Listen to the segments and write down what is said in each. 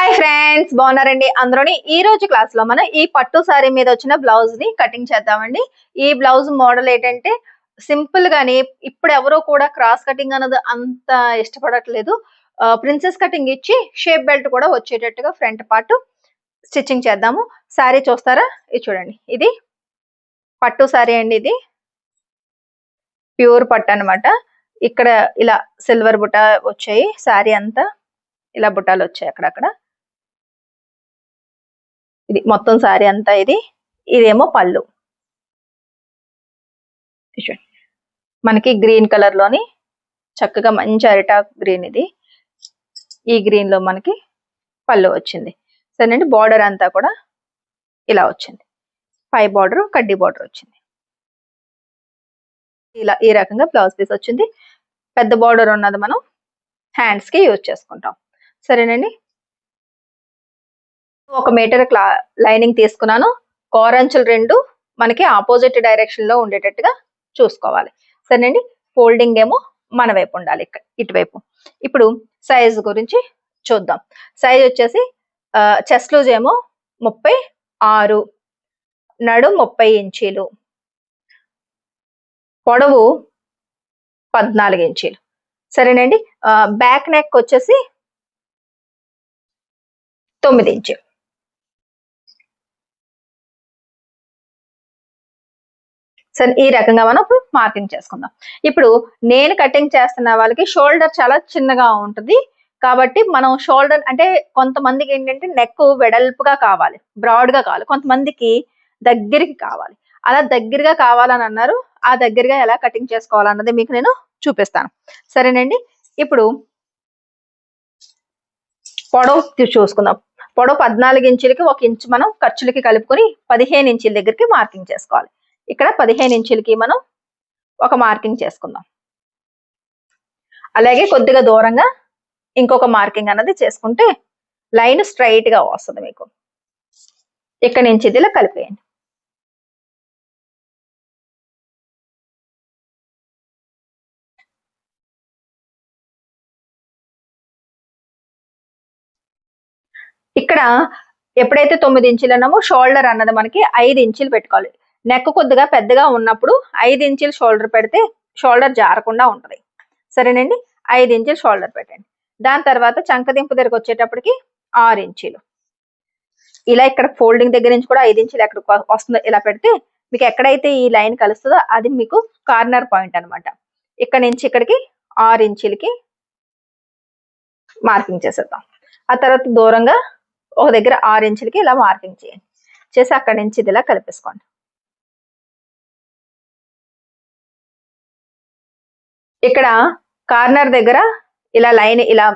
Hi friends బాగున్నారండి అందరూని. ఈ రోజు క్లాస్లో మనం ఈ పట్టు సారీ మీద వచ్చిన బ్లౌజ్ని కటింగ్ చేద్దామండి. ఈ బ్లౌజ్ మోడల్ ఏంటంటే సింపుల్ గాని ఇప్పుడు ఎవరు కూడా క్రాస్ కటింగ్ అన్నది అంత ఇష్టపడట్లేదు. ప్రిన్సెస్ కటింగ్ ఇచ్చి షేప్ బెల్ట్ కూడా వచ్చేటట్టుగా ఫ్రంట్ పార్ట్ స్టిచ్చింగ్ చేద్దాము. సారీ చూస్తారా? ఇది చూడండి. ఇది పట్టు సారీ అండి ఇది. ప్యూర్ పట్టు అన్నమాట. ఇక్కడ ఇలా సిల్వర్ బుట్ట వచ్చాయి. సారీ అంతా ఇలా బుట్టాలు వచ్చాయి అక్కడక్కడ. ఇది మొత్తం సారీ అంతా ఇది. ఇదేమో పళ్ళు. మనకి గ్రీన్ కలర్లోని చక్కగా మంచి అరిటాక్ గ్రీన్ ఇది. ఈ గ్రీన్లో మనకి పళ్ళు వచ్చింది. సరేనండి బార్డర్ అంతా కూడా ఇలా వచ్చింది. పై బార్డర్ కడ్డీ బార్డర్ వచ్చింది. ఇలా ఈ రకంగా బ్లౌజ్ పీస్ వచ్చింది. పెద్ద బార్డర్ ఉన్నది మనం హ్యాండ్స్కి యూజ్ చేసుకుంటాం. సరేనండి ఒక మీటర్ క్లా లైనింగ్ తీసుకున్నాను. కోరంచులు రెండు మనకి ఆపోజిట్ డైరెక్షన్లో ఉండేటట్టుగా చూసుకోవాలి. సరేనండి? ఫోల్డింగ్ ఏమో మన వైపు ఉండాలి ఇక్కడ ఇటువైపు. ఇప్పుడు సైజ్ గురించి చూద్దాం. సైజ్ వచ్చేసి చెస్ట్ లూజ్ ఏమో ముప్పై ఆరు నడు ముప్పై ఇంచీలు. పొడవు పద్నాలుగు ఇంచీలు. సరేనండి? బ్యాక్ నెక్ వచ్చేసి తొమ్మిది ఇంచీలు. సో ఈ రకంగా మనం మార్కింగ్ చేసుకుందాం. ఇప్పుడు నేను కటింగ్ చేస్తున్న వాళ్ళకి షోల్డర్ చాలా చిన్నగా ఉంటుంది. కాబట్టి మనం షోల్డర్ అంటే కొంతమందికి ఏంటంటే నెక్ వెడల్పుగా కావాలి బ్రాడ్గా కావాలి. కొంతమందికి దగ్గరికి కావాలి. అలా దగ్గరగా కావాలని అన్నారు. ఆ దగ్గరగా ఎలా కటింగ్ చేసుకోవాలన్నది మీకు నేను చూపిస్తాను. సరేనండి? ఇప్పుడు పొడవు చూసుకుందాం. పొడవు పద్నాలుగు ఇంచులకి ఒక ఇంచు మనం ఖర్చులకి కలుపుకొని పదిహేను ఇంచుల దగ్గరికి మార్కింగ్ చేసుకోవాలి. ఇక్కడ పదిహేను ఇంచులకి మనం ఒక మార్కింగ్ చేసుకుందాం. అలాగే కొద్దిగా దూరంగా ఇంకొక మార్కింగ్ అన్నది చేసుకుంటే లైన్ స్ట్రైట్గా వస్తుంది మీకు. ఇక్కడ నుంచి ఇది ఇలా కలిపేయండి. ఇక్కడ ఎప్పుడైతే తొమ్మిది ఇంచులు అన్నామో షోల్డర్ అన్నది మనకి ఐదు ఇంచులు పెట్టుకోవాలి. నెక్ కొద్దిగా పెద్దగా ఉన్నప్పుడు ఐదు ఇంచులు షోల్డర్ పెడితే షోల్డర్ జారకుండా ఉంటుంది. సరేనండి? ఐదు ఇంచులు షోల్డర్ పెట్టండి. దాని తర్వాత చంకదింపు దగ్గరకు వచ్చేటప్పటికి ఆరు ఇంచులు. ఇలా ఇక్కడ ఫోల్డింగ్ దగ్గర నుంచి కూడా ఐదు ఇంచులు ఎక్కడ వస్తుందో ఇలా పెడితే మీకు ఎక్కడైతే ఈ లైన్ కలుస్తుందో అది మీకు కార్నర్ పాయింట్ అన్నమాట. ఇక్కడ నుంచి ఇక్కడికి ఆరు ఇంచులకి మార్కింగ్ చేసేద్దాం. ఆ తర్వాత దూరంగా ఒక దగ్గర ఆరు ఇంచులకి ఇలా మార్కింగ్ చేయండి. చేసి అక్కడి నుంచి ఇది ఇలా కలిపేసుకోండి. ఇక్కడ కార్నర్ దగ్గర ఇలా లైన్ ఇలా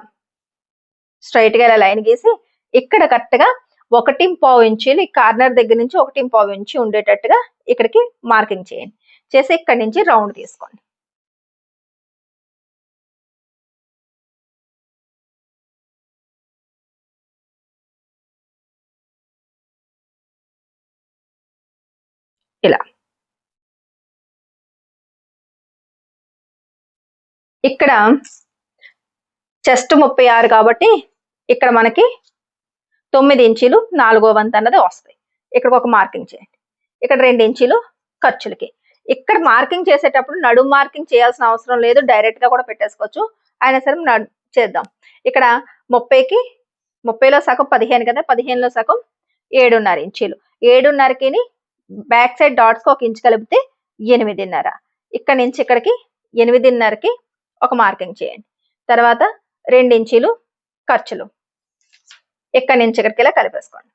స్ట్రైట్గా ఇలా లైన్ గీసి ఇక్కడ కరెక్ట్గా ఒకటి పావు ఇంచీలు ఈ కార్నర్ దగ్గర నుంచి ఒకటి పావు ఇంచి ఉండేటట్టుగా ఇక్కడికి మార్కింగ్ చేయండి. చేసి ఇక్కడ నుంచి రౌండ్ తీసుకోండి. ఇలా. ఇక్కడ చెస్ట్ ముప్పై ఆరు కాబట్టి ఇక్కడ మనకి తొమ్మిది ఇంచీలు నాలుగో వంతు అన్నది వస్తాయి. ఇక్కడ ఒక మార్కింగ్ చేయండి. ఇక్కడ రెండు ఇంచీలు ఖర్చులకి. ఇక్కడ మార్కింగ్ చేసేటప్పుడు నడుము మార్కింగ్ చేయాల్సిన అవసరం లేదు. డైరెక్ట్గా కూడా పెట్టేసుకోవచ్చు. అయినా సరే నడు చేద్దాం. ఇక్కడ ముప్పైకి ముప్పైలో సగం పదిహేను కదా? పదిహేనులో సగం ఏడున్నర ఇంచీలు. ఏడున్నరకి బ్యాక్ సైడ్ డాట్స్ ఒక ఇంచు కలిపితే ఎనిమిదిన్నర. ఇక్కడ నుంచి ఇక్కడికి ఎనిమిదిన్నరకి ఒక మార్కింగ్ చేయండి. తర్వాత రెండు ఇంచీలు ఖర్చులు. ఎక్కడి నుంచి ఇక్కడికి ఇలా కలిపేసుకోండి.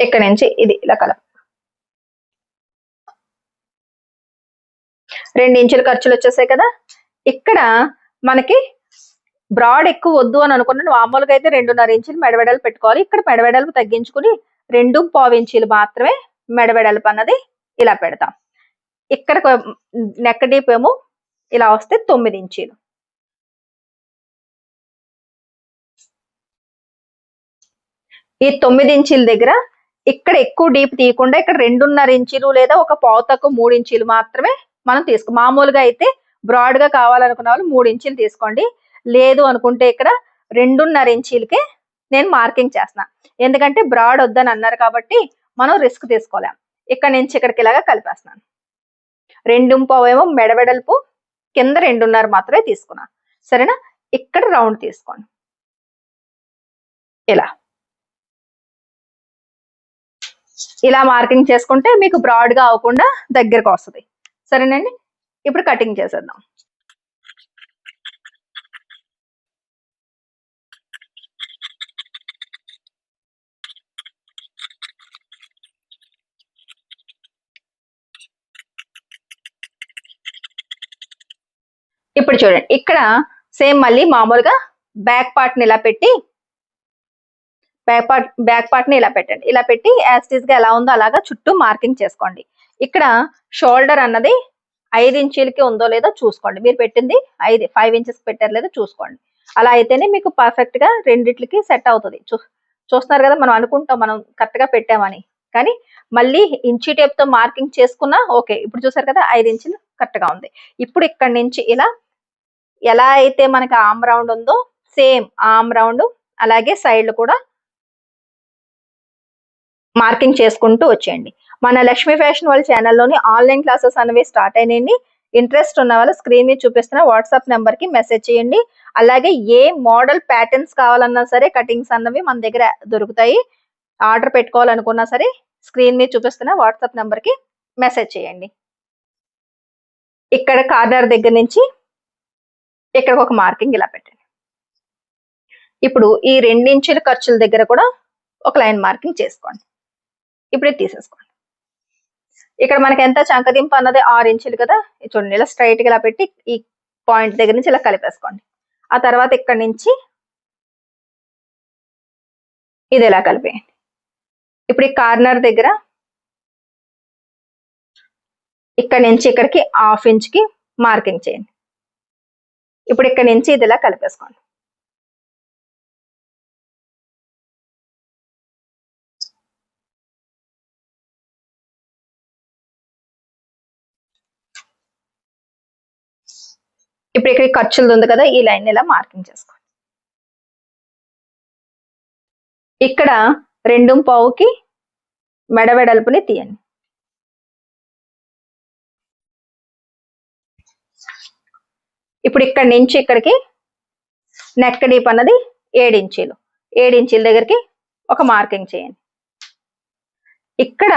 ఇక్కడ నుంచి ఇది ఇలా కలప. రెండు ఇంచుల ఖర్చులు వచ్చేసాయి కదా. ఇక్కడ మనకి బ్రాడ్ ఎక్కువ వద్దు అని అనుకున్నాను. మామూలుగా అయితే రెండున్నర ఇంచులు మెడవెడలు పెట్టుకోవాలి. ఇక్కడ మెడవెడలు తగ్గించుకుని రెండు పావు ఇంచీలు మాత్రమే మెడవెడల్పు అన్నది ఇలా పెడతాం. ఇక్కడ నెక్ డీప్ ఏమో ఇలా వస్తే తొమ్మిది ఇంచీలు. ఈ తొమ్మిది ఇంచీల దగ్గర ఇక్కడ ఎక్కువ డీప్ తీయకుండా ఇక్కడ రెండున్నర ఇంచీలు లేదా ఒక పావుతకు మూడు ఇంచీలు మాత్రమే మనం తీసుకో మామూలుగా అయితే బ్రాడ్గా కావాలనుకున్న వాళ్ళు మూడు ఇంచీలు తీసుకోండి. లేదు అనుకుంటే ఇక్కడ రెండున్నర ఇంచీలకే నేను మార్కింగ్ చేస్తున్నా. ఎందుకంటే బ్రాడ్ వద్దని అన్నారు కాబట్టి మనం రిస్క్ తీసుకోలేం. ఇక్కడ నుంచి ఇక్కడికి ఇలాగా కలిపేస్తున్నాను. రెండు ఏమో మెడవెడల్పు కింద రెండున్నర మాత్రమే తీసుకున్నా. సరేనా? ఇక్కడ రౌండ్ తీసుకోండి. ఇలా. ఇలా మార్కింగ్ చేసుకుంటే మీకు బ్రాడ్గా అవ్వకుండా దగ్గరకు వస్తుంది. సరేనండి? ఇప్పుడు కటింగ్ చేసేద్దాం. ఇప్పుడు చూడండి. ఇక్కడ సేమ్ మళ్ళీ మామూలుగా బ్యాక్ పార్ట్ని ఇలా పెట్టి బ్యాక్ పార్ట్ బ్యాక్ పార్ట్ని ఇలా పెట్టండి. ఇలా పెట్టి యాస్టీస్గా ఎలా ఉందో అలాగా చుట్టూ మార్కింగ్ చేసుకోండి. ఇక్కడ షోల్డర్ అన్నది ఐదు ఇంచీలకి ఉందో లేదో చూసుకోండి. మీరు పెట్టింది ఐదు ఫైవ్ ఇంచెస్ పెట్టారు లేదో చూసుకోండి. అలా అయితేనే మీకు పర్ఫెక్ట్గా రెండిట్లకి సెట్ అవుతుంది. చూ చూస్తున్నారు కదా మనం అనుకుంటాం మనం కరెక్ట్గా పెట్టామని. కానీ మళ్ళీ ఇంచీ టేప్తో మార్కింగ్ చేసుకున్నా ఓకే ఇప్పుడు చూసారు కదా ఐదు ఇంచులు కరెక్ట్గా ఉంది. ఇప్పుడు ఇక్కడ నుంచి ఇలా ఎలా అయితే మనకి ఆమ్ రౌండ్ ఉందో సేమ్ ఆమ్ రౌండ్ అలాగే సైడ్లు కూడా మార్కింగ్ చేసుకుంటూ వచ్చేయండి. మన లక్ష్మీ ఫ్యాషన్ వాళ్ళ ఛానల్లోని ఆన్లైన్ క్లాసెస్ అనేవి స్టార్ట్ అయినాయండి. ఇంట్రెస్ట్ ఉన్న వాళ్ళు స్క్రీన్ మీద చూపిస్తున్న వాట్సాప్ నెంబర్కి మెసేజ్ చేయండి. అలాగే ఏ మోడల్ ప్యాటర్న్స్ కావాలన్నా సరే కటింగ్స్ అన్నవి మన దగ్గర దొరుకుతాయి. ఆర్డర్ పెట్టుకోవాలనుకున్నా సరే స్క్రీన్ మీద చూపిస్తున్న వాట్సాప్ నెంబర్కి మెసేజ్ చేయండి. ఇక్కడ కార్నర్ దగ్గర నుంచి ఇక్కడ ఒక మార్కింగ్ ఇలా పెట్టండి. ఇప్పుడు ఈ రెండించుల ఖర్చుల దగ్గర కూడా ఒక లైన్ మార్కింగ్ చేసుకోండి. ఇప్పుడే తీసేసుకోండి. ఇక్కడ మనకి ఎంత చంకదింపు అన్నది ఆరు ఇంచులు కదా చూడండి ఇలా స్ట్రైట్గా ఇలా పెట్టి ఈ పాయింట్ దగ్గర నుంచి ఇలా కలిపేసుకోండి. ఆ తర్వాత ఇక్కడ నుంచి ఇది ఇలా కలిపేయండి. ఇప్పుడు ఈ కార్నర్ దగ్గర ఇక్కడ నుంచి ఇక్కడికి హాఫ్ ఇంచ్కి మార్కింగ్ చేయండి. ఇప్పుడు ఇక్కడ నుంచి ఇది ఇలా కలిపేసుకోండి. ఇప్పుడు ఇక్కడ ఖర్చులు ఉంది కదా ఈ లైన్ ఇలా మార్కింగ్ చేసుకోండి. ఇక్కడ రెండు పావుకి మెడ వెడల్పుని తీయండి. ఇప్పుడు ఇక్కడ నుంచి ఇక్కడికి నెక్ డీప్ అన్నది ఏడించీలు ఏడించీల దగ్గరికి ఒక మార్కింగ్ చేయండి. ఇక్కడ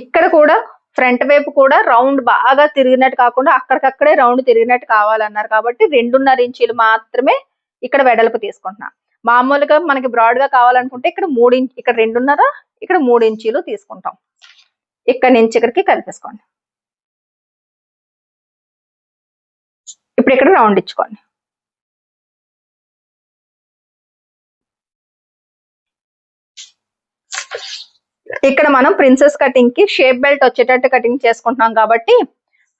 ఇక్కడ కూడా ఫ్రంట్ వైపు కూడా రౌండ్ బాగా తిరిగినట్టు కాకుండా అక్కడికక్కడే రౌండ్ తిరిగినట్టు కావాలన్నారు కాబట్టి రెండున్నర ఇంచీలు మాత్రమే ఇక్కడ వెడల్పు తీసుకుంటున్నా. మామూలుగా మనకి బ్రాడ్గా కావాలనుకుంటే ఇక్కడ మూడు ఇంచ్ ఇక్కడ రెండున్నర ఇక్కడ మూడు ఇంచీలు తీసుకుంటాం. ఇక్కడ నుంచి ఇక్కడికి కలిపేసుకోండి. ఇప్పుడు ఇక్కడ రౌండ్ ఇచ్చుకోండి. ఇక్కడ మనం ప్రిన్సెస్ కటింగ్కి షేప్ బెల్ట్ వచ్చేటట్టు కటింగ్ చేసుకుంటున్నాం కాబట్టి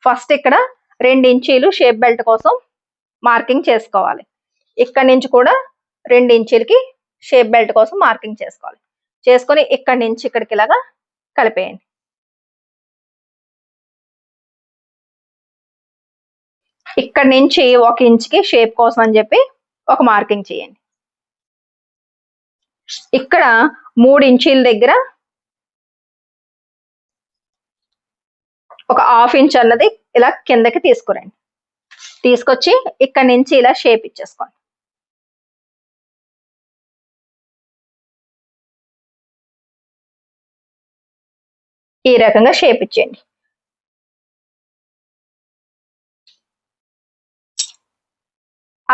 ఫస్ట్ ఇక్కడ రెండు ఇంచీలు షేప్ బెల్ట్ కోసం మార్కింగ్ చేసుకోవాలి. ఇక్కడ నుంచి కూడా రెండు ఇంచీలకి షేప్ బెల్ట్ కోసం మార్కింగ్ చేసుకోవాలి. చేసుకొని ఇక్కడ నుంచి ఇక్కడికి ఇలాగా కలిపేయండి. ఇక్కడ నుంచి ఒక ఇంచుకి షేప్ కోసం అని చెప్పి ఒక మార్కింగ్ చేయండి. ఇక్కడ మూడు ఇంచీల దగ్గర ఒక హాఫ్ ఇంచ్ అన్నది ఇలా కిందకి తీసుకురండి. తీసుకొచ్చి ఇక్కడ నుంచి ఇలా షేప్ ఇచ్చేసుకోండి. ఈ రకంగా షేప్ ఇచ్చేయండి.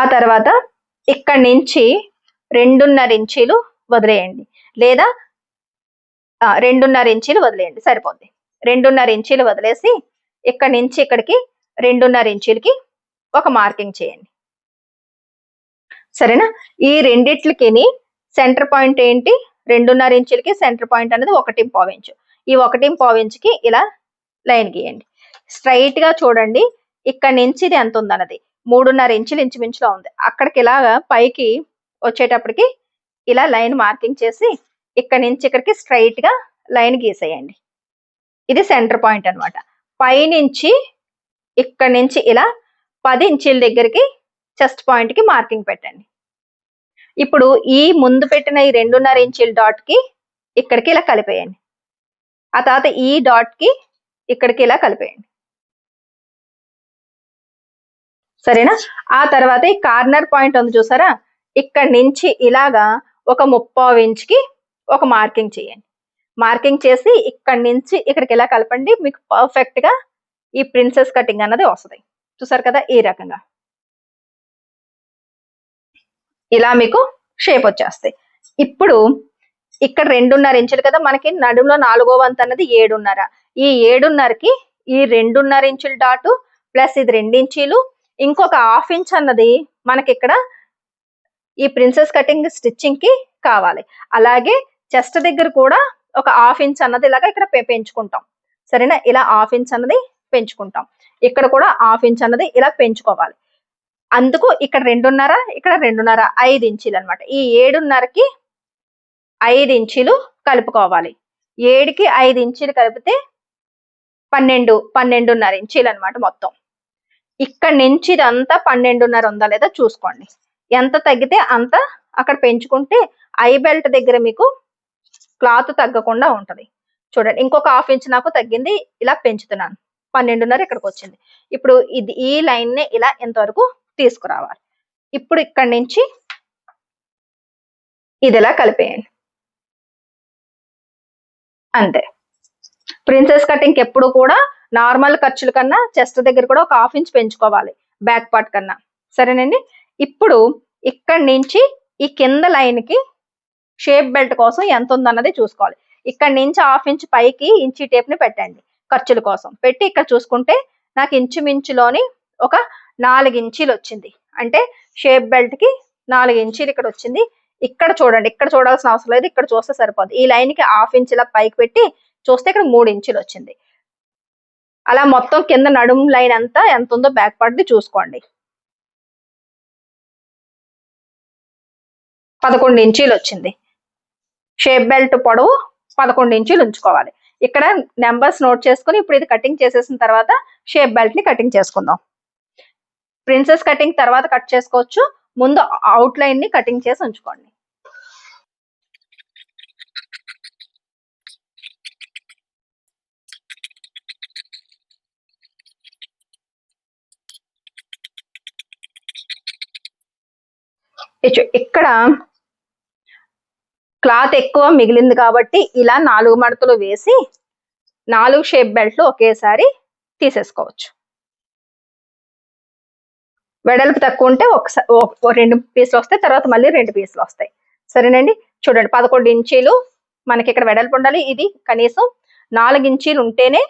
ఆ తర్వాత ఇక్కడ నుంచి రెండున్నర ఇంచీలు వదిలేయండి. లేదా రెండున్నర ఇంచీలు వదిలేయండి. సరిపోద్ది. రెండున్నర ఇంచీలు వదిలేసి ఇక్కడ నుంచి ఇక్కడికి రెండున్నర ఇంచీలకి ఒక మార్కింగ్ చేయండి. సరేనా? ఈ రెండిట్లకి సెంటర్ పాయింట్ ఏంటి? రెండున్నర ఇంచులకి సెంటర్ పాయింట్ అనేది ఒకటి పావు ఇంచు. ఈ ఒకటి పావు ఇంచుకి ఇలా లైన్ గీయండి. స్ట్రైట్గా చూడండి. ఇక్కడ నుంచి ఇది ఎంత ఉందన్నది. మూడున్నర ఇంచులు ఇంచుమించులో ఉంది. అక్కడికి ఇలాగా పైకి వచ్చేటప్పటికి ఇలా లైన్ మార్కింగ్ చేసి ఇక్కడ నుంచి ఇక్కడికి స్ట్రైట్గా లైన్ గీసేయండి. ఇది సెంటర్ పాయింట్ అన్నమాట. పైనుంచి ఇక్కడ నుంచి ఇలా పది ఇంచీల దగ్గరికి చెస్ట్ పాయింట్కి మార్కింగ్ పెట్టండి. ఇప్పుడు ఈ ముందు పెట్టిన ఈ రెండున్నర ఇంచీల డాట్కి ఇక్కడికి ఇలా కలిపేయండి. ఆ తర్వాత ఈ డాట్కి ఇక్కడికి ఇలా కలిపేయండి. సరేనా? ఆ తర్వాత ఈ కార్నర్ పాయింట్ ఉంది చూసారా? ఇక్కడ నుంచి ఇలాగా ఒక ముప్పావు ఇంచ్కి ఒక మార్కింగ్ చేయండి. మార్కింగ్ చేసి ఇక్కడ నుంచి ఇక్కడికి ఇలా కలపండి? మీకు పర్ఫెక్ట్గా ఈ ప్రిన్సెస్ కటింగ్ అన్నది వస్తుంది. చూసారు కదా ఈ రకంగా. ఇలా మీకు షేప్ వచ్చేస్తాయి ఇప్పుడు ఇక్కడ రెండున్నర ఇంచులు కదా మనకి నడుములో నాలుగో వంతు అన్నది ఏడున్నర. ఈ ఏడున్నరకి ఈ రెండున్నర ఇంచుల డాటు ప్లస్ ఇది రెండించీలు ఇంకొక హాఫ్ ఇంచ్ అన్నది మనకి ఇక్కడ ఈ ప్రిన్సెస్ కటింగ్ స్టిచ్చింగ్కి కావాలి. అలాగే చెస్ట్ దగ్గర కూడా ఒక హాఫ్ ఇంచ్ అన్నది ఇలాగ ఇక్కడ పెంచుకుంటాం. సరేనా? ఇలా హాఫ్ ఇంచ్ అన్నది పెంచుకుంటాం. ఇక్కడ కూడా హాఫ్ ఇంచ్ అన్నది ఇలా పెంచుకోవాలి. అందుకు ఇక్కడ రెండున్నర ఇక్కడ రెండున్నర ఐదు ఇంచీలు అన్నమాట. ఈ ఏడున్నరకి ఐదు ఇంచీలు కలుపుకోవాలి. ఏడుకి ఐదు ఇంచీలు కలిపితే పన్నెండు పన్నెండున్నర ఇంచీలు అన్నమాట మొత్తం. ఇక్కడ నుంచి ఇదంతా పన్నెండున్నర ఉందా లేదా చూసుకోండి. ఎంత తగ్గితే అంత అక్కడ పెంచుకుంటే ఐ బెల్ట్ దగ్గర మీకు క్లాత్ తగ్గకుండా ఉంటుంది. చూడండి ఇంకొక హాఫ్ ఇంచ్ నాకు తగ్గింది ఇలా పెంచుతున్నాను. పన్నెండున్నర ఇక్కడికి వచ్చింది. ఇప్పుడు ఇది ఈ లైన్ని ఇలా ఎంతవరకు తీసుకురావాలి. ఇప్పుడు ఇక్కడ నుంచి ఇది ఇలా కలిపేయండి. అంతే. ప్రిన్సెస్ కటింగ్ ఎప్పుడు కూడా నార్మల్ ఖర్చుల కన్నా చెస్ట్ దగ్గర కూడా ఒక హాఫ్ ఇంచ్ పెంచుకోవాలి బ్యాక్ పార్ట్ కన్నా. సరేనండి? ఇప్పుడు ఇక్కడ నుంచి ఈ కింద లైన్కి షేప్ బెల్ట్ కోసం ఎంత ఉందన్నది చూసుకోవాలి. ఇక్కడ నుంచి హాఫ్ ఇంచ్ పైకి ఇంచి టేప్ని పెట్టండి ఖర్చుల కోసం. పెట్టి ఇక్కడ చూసుకుంటే నాకు ఇంచుమించులోని ఒక నాలుగు ఇంచీలు వచ్చింది. అంటే షేప్ బెల్ట్కి నాలుగు ఇంచీలు ఇక్కడ వచ్చింది. ఇక్కడ చూడండి ఇక్కడ చూడాల్సిన అవసరం లేదు ఇక్కడ చూస్తే సరిపోదు. ఈ లైన్కి హాఫ్ ఇంచ్ పైకి పెట్టి చూస్తే ఇక్కడ మూడు ఇంచులు వచ్చింది. అలా మొత్తం కింద నడుము లైన్ అంతా ఎంత ఉందో బ్యాక్ పార్ట్ది చూసుకోండి. పదకొండు ఇంచీలు వచ్చింది. షేప్ బెల్ట్ పొడవు పదకొండు ఇంచీలు ఉంచుకోవాలి. ఇక్కడ నెంబర్స్ నోట్ చేసుకుని ఇప్పుడు ఇది కటింగ్ చేసేసిన తర్వాత షేప్ బెల్ట్ని కటింగ్ చేసుకుందాం. ప్రిన్సెస్ కటింగ్ తర్వాత కట్ చేసుకోవచ్చు. ముందు అవుట్ లైన్ని కటింగ్ చేసి ఉంచుకోండి. ఇక్కడ క్లాత్ ఎక్కువ మిగిలింది కాబట్టి ఇలా నాలుగు మడతలు వేసి నాలుగు షేప్ బెల్ట్లు ఒకేసారి తీసేసుకోవచ్చు. వెడల్పు తక్కువ ఉంటే ఒకసారి రెండు పీసులు వస్తాయి తర్వాత మళ్ళీ రెండు పీసులు వస్తాయి. సరేనండి? చూడండి పదకొండు ఇంచీలు మనకి ఇక్కడ వెడల్పు ఉండాలి. ఇది కనీసం నాలుగు ఇంచీలు ఉంటేనే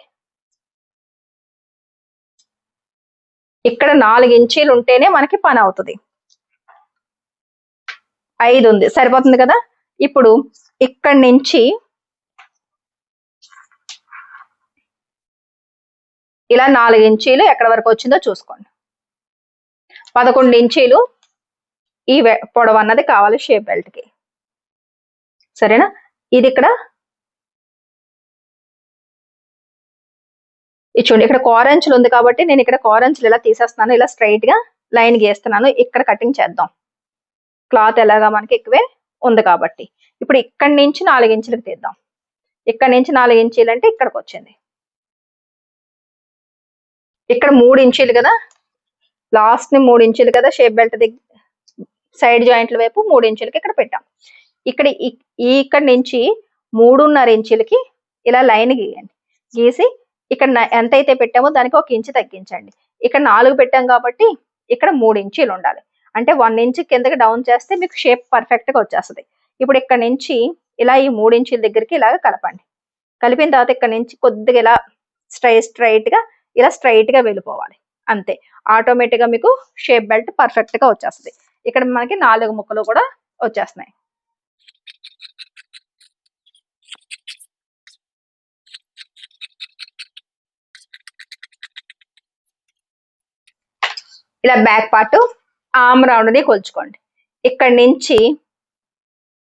ఇక్కడ నాలుగు ఇంచీలు ఉంటేనే మనకి పని అవుతుంది. ఐదు ఉంది. సరిపోతుంది కదా? ఇప్పుడు ఇక్కడి నుంచి ఇలా నాలుగు ఇంచీలు ఎక్కడ వరకు వచ్చిందో చూసుకోండి. పదకొండు ఇంచీలు ఈ పొడవు అన్నది కావాలి షేప్ బెల్ట్కి. సరేనా? ఇది ఇక్కడ ఇది చూడండి ఇక్కడ కోరంచులు ఉంది కాబట్టి నేను ఇక్కడ కోరంచులు ఇలా తీసేస్తున్నాను ఇలా స్ట్రైట్గా లైన్ గీస్తున్నాను. ఇక్కడ కటింగ్ చేద్దాం. క్లాత్ ఎలాగా మనకి ఎక్కువే ఉంది కాబట్టి. ఇప్పుడు ఇక్కడి నుంచి నాలుగు ఇంచులకు తీద్దాం. ఇక్కడ నుంచి నాలుగు ఇంచీలు అంటే ఇక్కడికి వచ్చింది. ఇక్కడ మూడు ఇంచీలు కదా? లాస్ట్ని మూడు ఇంచులు కదా షేప్ బెల్ట్ దగ్గర సైడ్ జాయింట్ల వైపు మూడు ఇంచులకి ఇక్కడ పెట్టాం. ఇక్కడ ఈ- ఇక్కడ నుంచి మూడున్నర ఇంచులకి ఇలా లైన్ గీయండి. గీసి ఇక్కడ ఎంతైతే ఎంత అయితే పెట్టామో దానికి ఒక ఇంచు తగ్గించండి. ఇక్కడ నాలుగు పెట్టాం కాబట్టి ఇక్కడ మూడు ఇంచీలు ఉండాలి. అంటే వన్ ఇంచ్ కిందకి డౌన్ చేస్తే మీకు షేప్ పర్ఫెక్ట్గా వచ్చేస్తుంది. ఇప్పుడు ఇక్కడ నుంచి ఇలా ఈ మూడు ఇంచుల దగ్గరికి ఇలాగ కలపండి. కలిపిన తర్వాత ఇక్కడ నుంచి కొద్దిగా ఇలా స్ట్రై స్ట్రైట్గా ఇలా స్ట్రైట్గా వెళ్ళిపోవాలి. అంతే. ఆటోమేటిక్గా మీకు షేప్ బెల్ట్ పర్ఫెక్ట్గా వచ్చేస్తుంది. ఇక్కడ మనకి నాలుగు ముక్కలు కూడా వచ్చేస్తున్నాయి. ఇలా బ్యాక్ పార్ట్ ఆమ్ రౌండ్ని కొలుచుకోండి. ఇక్కడ నుంచి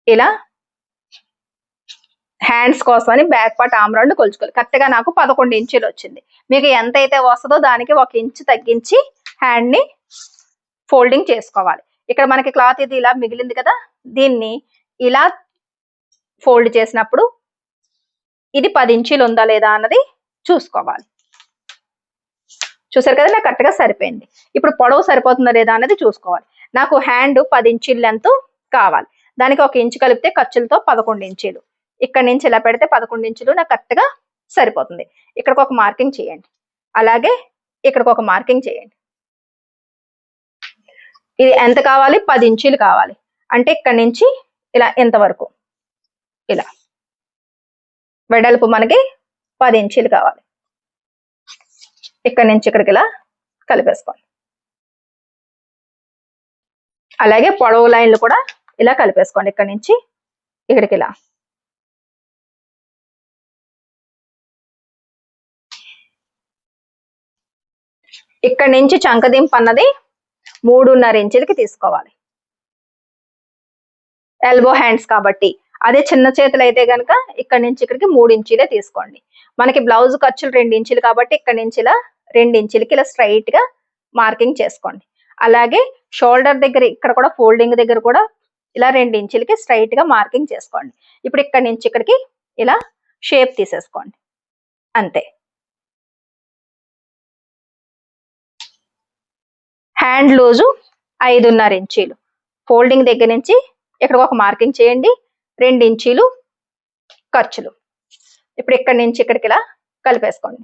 ఇలా హ్యాండ్స్ కోసం అని బ్యాక్ పార్ట్ ఆమ్ రౌండ్ కొలుచుకోవాలి. కరెక్ట్గా నాకు పదకొండు ఇంచులు వచ్చింది. మీకు ఎంత అయితే వస్తుందో దానికి ఒక ఇంచు తగ్గించి హ్యాండ్ని ఫోల్డింగ్ చేసుకోవాలి. ఇక్కడ మనకి క్లాత్ ఇది ఇలా మిగిలింది కదా దీన్ని ఇలా ఫోల్డ్ చేసినప్పుడు ఇది పది ఇంచీలు ఉందా లేదా అన్నది చూసుకోవాలి. చూసారు కదా నాకు కరెక్ట్గా సరిపోయింది. ఇప్పుడు పొడవు సరిపోతుందా లేదా అనేది చూసుకోవాలి. నాకు హ్యాండ్ పది ఇంచీలు లెంత్ కావాలి. దానికి ఒక ఇంచు కలిపితే ఖర్చులతో పదకొండు ఇంచీలు. ఇక్కడ నుంచి ఇలా పెడితే పదకొండు ఇంచులు నాకు కరెక్ట్గా సరిపోతుంది. ఇక్కడికి ఒక మార్కింగ్ చేయండి. అలాగే ఇక్కడికి ఒక మార్కింగ్ చేయండి. ఇది ఎంత కావాలి? పది ఇంచీలు కావాలి. అంటే ఇక్కడ నుంచి ఇలా ఎంతవరకు ఇలా. వెడల్పు మనకి పది ఇంచీలు కావాలి. ఇక్కడ నుంచి ఇక్కడికి ఇలా కలిపేసుకోండి. అలాగే పొడవు లైన్లు కూడా ఇలా కలిపేసుకోండి ఇక్కడ నుంచి ఇక్కడికి ఇలా. ఇక్కడ నుంచి చంకదింపు అన్నది మూడున్నర ఇంచులకి తీసుకోవాలి. ఎల్బో హ్యాండ్స్ కాబట్టి అదే చిన్న చేతులు అయితే కనుక ఇక్కడ నుంచి ఇక్కడికి మూడు ఇంచీలే తీసుకోండి. మనకి బ్లౌజ్ ఖర్చులు రెండు ఇంచులు కాబట్టి ఇక్కడ నుంచి ఇలా రెండు ఇంచులకి ఇలా స్ట్రైట్గా మార్కింగ్ చేసుకోండి. అలాగే షోల్డర్ దగ్గర ఇక్కడ కూడా ఫోల్డింగ్ దగ్గర కూడా ఇలా రెండు ఇంచులకి స్ట్రైట్గా మార్కింగ్ చేసుకోండి. ఇప్పుడు ఇక్కడ నుంచి ఇక్కడికి ఇలా షేప్ తీసేసుకోండి. అంతే. హ్యాండ్ లూజు ఐదున్నర ఇంచీలు. ఫోల్డింగ్ దగ్గర నుంచి ఇక్కడ ఒక మార్కింగ్ చేయండి. ఇంచీలు ఖర్చులు. ఇప్పుడు ఇక్కడి నుంచి ఇక్కడికి ఇలా కలిపేసుకోండి.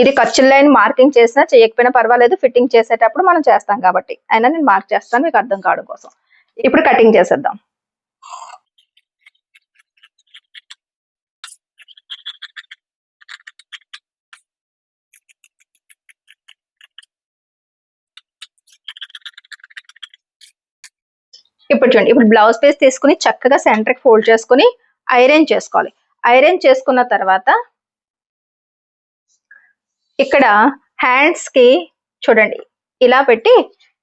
ఇది ఖర్చుల లైన్ మార్కింగ్ చేసినా చేయకపోయినా పర్వాలేదు ఫిట్టింగ్ చేసేటప్పుడు మనం చేస్తాం కాబట్టి. అయినా నేను మార్క్ చేస్తాను మీకు అర్థం కావడం కోసం. ఇప్పుడు కటింగ్ చేసేద్దాం. ఇప్పుడు చూడండి ఇప్పుడు బ్లౌజ్ పీస్ తీసుకుని చక్కగా సెంటర్కి ఫోల్డ్ చేసుకుని ఐరన్ చేసుకోవాలి. ఐరన్ చేసుకున్న తర్వాత ఇక్కడ హ్యాండ్స్కి చూడండి ఇలా పెట్టి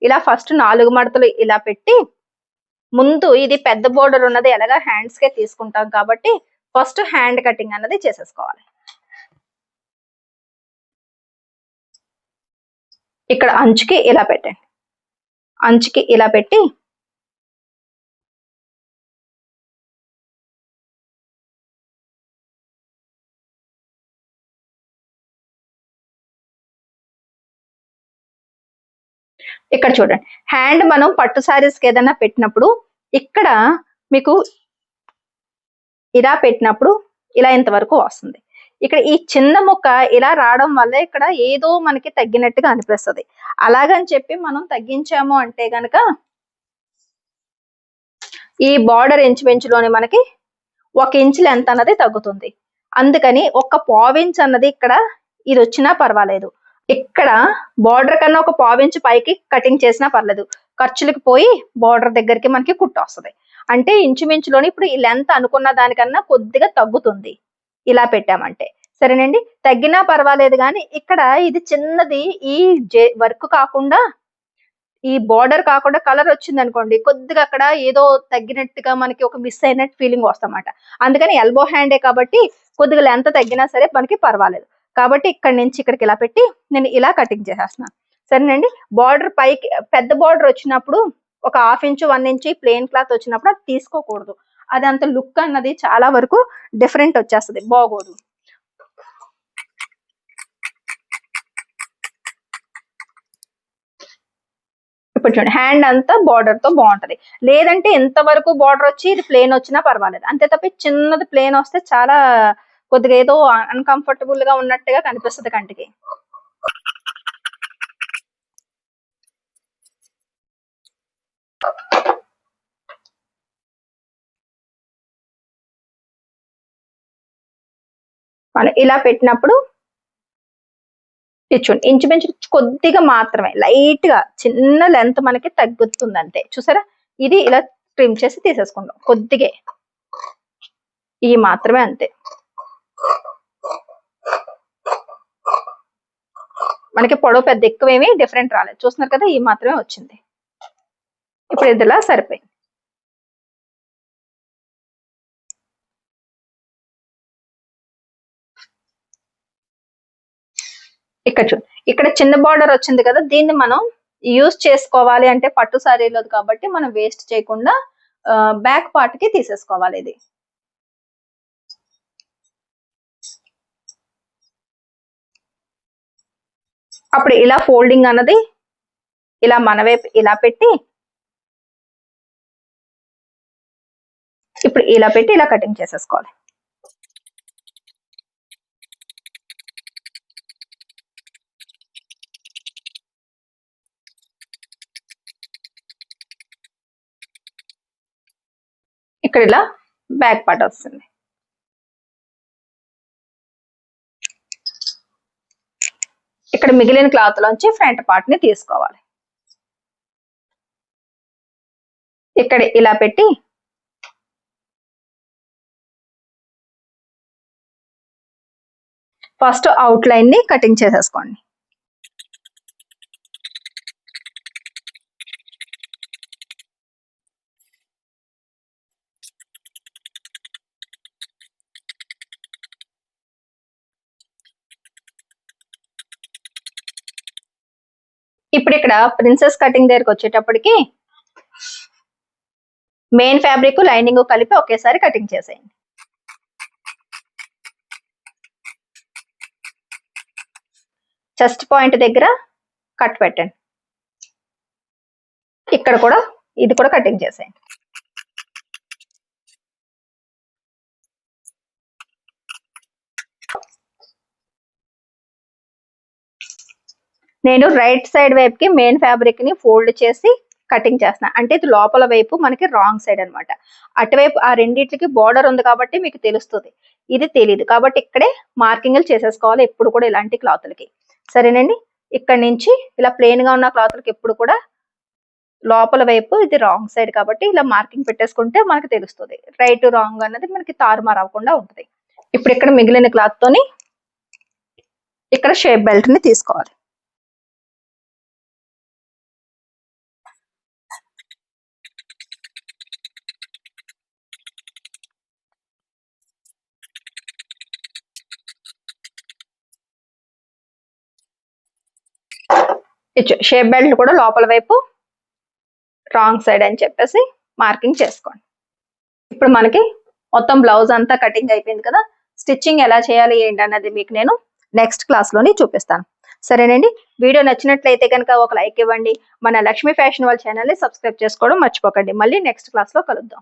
ఇలా ఫస్ట్ నాలుగు మడతలు ఇలా పెట్టి ముందు ఇది పెద్ద బోర్డర్ ఉన్నది ఎలాగా హ్యాండ్స్కే తీసుకుంటాం కాబట్టి ఫస్ట్ హ్యాండ్ కటింగ్ అన్నది చేసేసుకోవాలి. ఇక్కడ అంచుకి ఇలా పెట్టండి. అంచుకి ఇలా పెట్టి ఇక్కడ చూడండి. హ్యాండ్ మనం పట్టు శారీస్కి ఏదైనా పెట్టినప్పుడు ఇక్కడ మీకు ఇలా పెట్టినప్పుడు ఇలా ఇంతవరకు వస్తుంది. ఇక్కడ ఈ చిన్న ముక్క ఇలా రావడం వల్ల ఇక్కడ ఏదో మనకి తగ్గినట్టుగా అనిపిస్తుంది. అలాగని చెప్పి మనం తగ్గించాము అంటే గనక ఈ బార్డర్ ఇంచుమించులోని మనకి ఒక ఇంచు లెంత్ అన్నది తగ్గుతుంది. అందుకని ఒక పావించ్ అన్నది ఇక్కడ ఇది వచ్చినా పర్వాలేదు. ఇక్కడ బార్డర్ కన్నా ఒక పావించు పైకి కటింగ్ చేసినా పర్లేదు. ఖర్చులకు పోయి బార్డర్ దగ్గరికి మనకి కుట్టు వస్తుంది. అంటే ఇంచుమించులోని ఇప్పుడు ఈ లెంత్ అనుకున్న దానికన్నా కొద్దిగా తగ్గుతుంది. ఇలా పెట్టామంటే. సరేనండి? తగ్గినా పర్వాలేదు కానీ ఇక్కడ ఇది చిన్నది ఈ వర్క్ కాకుండా ఈ బార్డర్ కాకుండా కలర్ వచ్చింది అనుకోండి కొద్దిగా అక్కడ ఏదో తగ్గినట్టుగా మనకి ఒక మిస్ అయినట్టు ఫీలింగ్ వస్తామాట అందుకని ఎల్బో హ్యాండే కాబట్టి కొద్దిగా లెంత్ తగ్గినా సరే మనకి పర్వాలేదు. కాబట్టి ఇక్కడ నుంచి ఇక్కడికి ఇలా పెట్టి నేను ఇలా కటింగ్ చేసేస్తున్నాను. సరేనండి? బార్డర్ పైకి పెద్ద బార్డర్ వచ్చినప్పుడు ఒక half inch one inch plain cloth వచ్చినప్పుడు అది తీసుకోకూడదు. అది అంత లుక్ అన్నది చాలా వరకు డిఫరెంట్ వచ్చేస్తుంది బాగోదు. ఇప్పుడు చూడండి హ్యాండ్ అంతా బార్డర్తో బాగుంటది. లేదంటే ఎంతవరకు బార్డర్ వచ్చి ఇది ప్లేన్ వచ్చినా పర్వాలేదు. అంతే తప్ప చిన్నది ప్లేన్ వస్తే చాలా కొద్దిగా ఏదో అన్కంఫర్టబుల్గా ఉన్నట్టుగా కనిపిస్తుంది కంటికి. మనం ఇలా పెట్టినప్పుడు చూడండి ఇంచుమించు కొద్దిగా మాత్రమే లైట్గా చిన్న లెంత్ మనకి తగ్గుతుంది అంతే చూసారా? ఇది ఇలా ట్రిమ్ చేసి తీసేసుకుంటాం కొద్దిగే. ఈ మాత్రమే అంతే. మనకి పొడవు పెద్ద ఎక్కువేమీ డిఫరెంట్ రాలేదు. చూస్తున్నారు కదా ఈ మాత్రమే వచ్చింది. ఇప్పుడు ఇదిలా సరిపోయింది. ఇక్కడ చూ ఇక్కడ చిన్న బార్డర్ వచ్చింది కదా దీన్ని మనం యూజ్ చేసుకోవాలి అంటే పట్టు శారీలో కాబట్టి మనం వేస్ట్ చేయకుండా బ్యాక్ పార్ట్కి తీసేసుకోవాలి ఇది. అప్పుడు ఇలా ఫోల్డింగ్ అన్నది ఇలా మన వైపు ఇలా పెట్టి ఇప్పుడు ఇలా పెట్టి ఇలా కటింగ్ చేసేసుకోవాలి. ఇక్కడ ఇలా బ్యాక్ పార్ట్ వస్తుంది. ఇక్కడ మిగిలిన క్లాత్ లోంచి ఫ్రంట్ పార్ట్ని తీసుకోవాలి. ఇక్కడ ఇలా పెట్టి ఫస్ట్ అవుట్ లైన్ని కటింగ్ చేసేసుకోండి ఇప్పుడు ఇక్కడ ప్రిన్సెస్ కటింగ్ దగ్గరికి వచ్చేటప్పటికి మెయిన్ ఫ్యాబ్రిక్ లైనింగ్ కలిపి ఒకేసారి కటింగ్ చేసేయండి. చెస్ట్ పాయింట్ దగ్గర కట్ పెట్టండి. ఇక్కడ కూడా ఇది కూడా కటింగ్ చేసేయండి. నేను రైట్ సైడ్ వైపుకి మెయిన్ ఫ్యాబ్రిక్ని ఫోల్డ్ చేసి కటింగ్ చేస్తున్నా. అంటే ఇది లోపల వైపు మనకి రాంగ్ సైడ్ అన్నమాట. అటువైపు ఆ రెండింటికి బార్డర్ ఉంది కాబట్టి మీకు తెలుస్తుంది. ఇది తెలియదు కాబట్టి ఇక్కడే మార్కింగ్లు చేసేసుకోవాలి ఎప్పుడు కూడా ఇలాంటి క్లాతులకి సరేనండి? ఇక్కడ నుంచి ఇలా ప్లెయిన్గా ఉన్న క్లాతులకి ఎప్పుడు కూడా లోపల వైపు ఇది రాంగ్ సైడ్ కాబట్టి ఇలా మార్కింగ్ పెట్టేసుకుంటే మనకి తెలుస్తుంది. రైట్ రాంగ్ అన్నది మనకి తారుమారు అవ్వకుండా ఉంటుంది. ఇప్పుడు ఇక్కడ మిగిలిన క్లాత్ తోని ఇక్కడ షేప్ బెల్ట్ని తీసుకోవాలి. షేప్ బెల్ట్ కూడా లోపల వైపు రాంగ్ సైడ్ అని చెప్పేసి మార్కింగ్ చేసుకోండి. ఇప్పుడు మనకి మొత్తం బ్లౌజ్ అంతా కటింగ్ అయిపోయింది కదా స్టిచ్చింగ్ ఎలా చేయాలి ఏంటి అన్నది మీకు నేను నెక్స్ట్ క్లాస్లోని చూపిస్తాను. సరేనండి? వీడియో నచ్చినట్లయితే కనుక ఒక లైక్ ఇవ్వండి. మన లక్ష్మీ ఫ్యాషన్ వాళ్ళ ఛానల్ని సబ్స్క్రైబ్ చేసుకోవడం మర్చిపోకండి. మళ్ళీ నెక్స్ట్ క్లాస్లో కలుద్దాం.